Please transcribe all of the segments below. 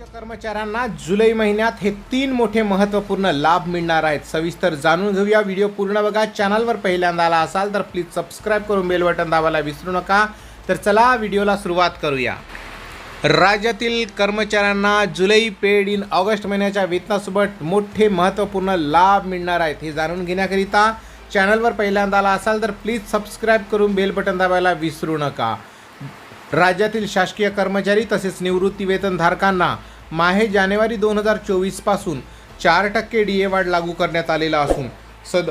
कर्मचाऱ्यांना जुलै महिन्यात हे तीन मोठे महत्त्वपूर्ण लाभ मिळणार आहेत. सविस्तर जाणून घेऊया. व्हिडिओ पूर्ण बघा. चॅनलवर पहिल्यांदा आला असाल तर प्लीज सबस्क्राईब करून बेल बटन दाबायला विसरू नका. तर चला व्हिडिओला सुरुवात करूया. राज्यातील कर्मचाऱ्यांना जुलै पेड इन ऑगस्ट महिन्याच्या वेतनासोबत मोठे महत्त्वपूर्ण लाभ मिळणार आहेत हे जाणून घेण्याकरिता चॅनलवर पहिल्यांदा आला असाल तर प्लीज सबस्क्राईब करून बेल बटन दाबायला विसरू नका. राज्यातील शासकीय कर्मचारी तसेच निवृत्ती वेतनधारकांना माहे जानेवारी दोन हजार चोवीसपासून चार टक्के डी ए वाढ लागू करण्यात आलेला असून सद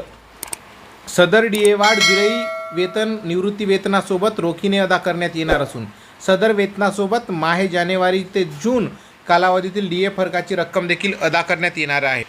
सदर डी ए वाढ जुलै वेतन निवृत्ती वेतनासोबत रोखीने अदा करण्यात येणार असून सदर वेतनासोबत माहे जानेवारी ते जून कालावधीतील डी ए फरकाची रक्कम देखील अदा करण्यात येणार आहे.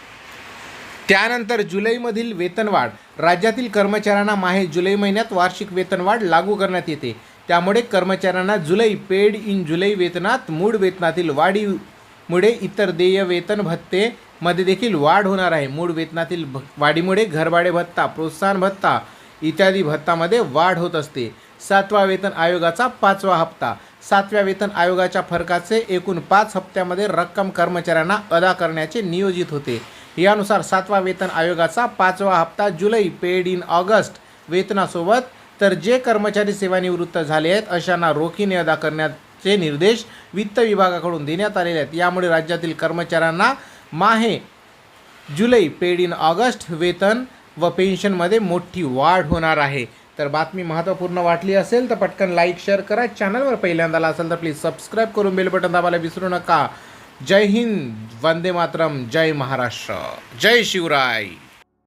त्यानंतर जुलैमधील वेतनवाढ राज्यातील कर्मचाऱ्यांना माहे जुलै महिन्यात वार्षिक वेतनवाढ लागू करण्यात येते. त्यामुळे कर्मचाऱ्यांना जुलै पेड इन जुलै वेतनात मूळ वेतनातील वाढीमुळे इतर देय वेतन भत्ते मध्ये देखील वाढ होणार आहे. मूळ वेतनातील भ- वाढीमुळे घरभाडे भत्ता प्रोत्साहन भत्ता इत्यादी भत्तामध्ये वाढ होत असते. सातवा वेतन आयोगाचा पाचवा हप्ता. सातव्या वेतन आयोगाच्या फरकाचे एकूण पाच हप्त्यामध्ये रक्कम कर्मचाऱ्यांना अदा करण्याचे नियोजित होते. यानुसार सातवा वेतन आयोगाचा पाचवा हप्ता जुलै पेड इन ऑगस्ट वेतनासोबत तर जे कर्मचारी सेवानिवृत्त झाले आहेत अशांना रोखीने अदा करण्याचे निर्देश वित्त विभागाकडून देण्यात आलेले आहेत. यामुळे राज्यातील कर्मचाऱ्यांना माहे जुलै पेड इन ऑगस्ट वेतन व पेन्शनमध्ये मोठी वाढ होणार आहे. तर बातमी महत्त्वपूर्ण वाटली असेल तर पटकन लाईक शेअर करा. चॅनलवर पहिल्यांदा आला असेल तर प्लीज सबस्क्राईब करून बेल बटन दाबायला विसरू नका. जय हिंद वंदे मातरम. जय महाराष्ट्र. जय शिवराय.